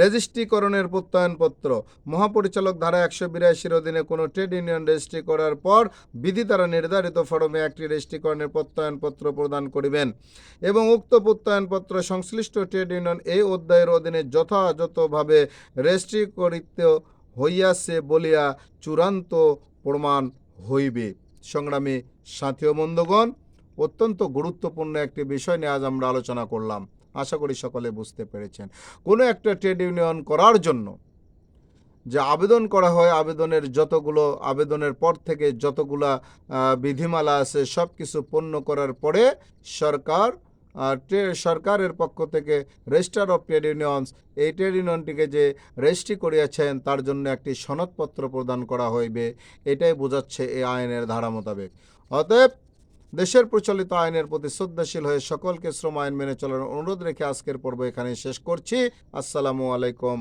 রেজিস্ট্রিকরণের প্রত্যয়নপত্র। মহাপরিচালক ধারা একশো বিরাশির অধীনে কোনো ট্রেড ইউনিয়ন রেজিস্ট্রি করার পর বিধি দ্বারা নির্ধারিত ফরমে একটি রেজিস্ট্রিকরণের প্রত্যয়নপত্র প্রদান করিবেন এবং উক্ত প্রত্যয়নপত্র সংশ্লিষ্ট ট্রেড ইউনিয়ন এই অধ্যায়ের অধীনে যথাযথভাবে রেজিস্ট্রি করিতে হইয়াছে বলিয়া চূড়ান্ত প্রমাণ হইবে। সংগ্রামী সাথী ও বন্ধুগণ, অত্যন্ত গুরুত্বপূর্ণ একটি বিষয় নিয়ে আজ আমরা আলোচনা করলাম। আশা করি সকলে বুঝতে পেরেছেন। কোনো একটা ট্রেড ইউনিয়ন করার জন্য যে আবেদন করা হয়, আবেদনের যতগুলো, আবেদনের পর থেকে যতগুলা বিধিমালা আছে সব কিছু পণ্য করার পরে সরকার সরকারের পক্ষ থেকে রেজিস্টার অফ ট্রেড ইউনিয়নস, এই ট্রেড ইউনিয়নটিকে যে রেজিস্ট্রি করিয়াছেন, তার জন্য একটি সনদপত্র প্রদান করা হইবে। এটাই বোঝাচ্ছে এই আইনের ধারা মোতাবেক। অতএব দেশের প্রচলিত আইনের প্রতি শ্রদ্ধাশীল হয়ে সকলকে শ্রম আইন মেনে চলার অনুরোধ রেখে আজকের পর্ব এখানে শেষ করছি। আসসালামু আলাইকুম।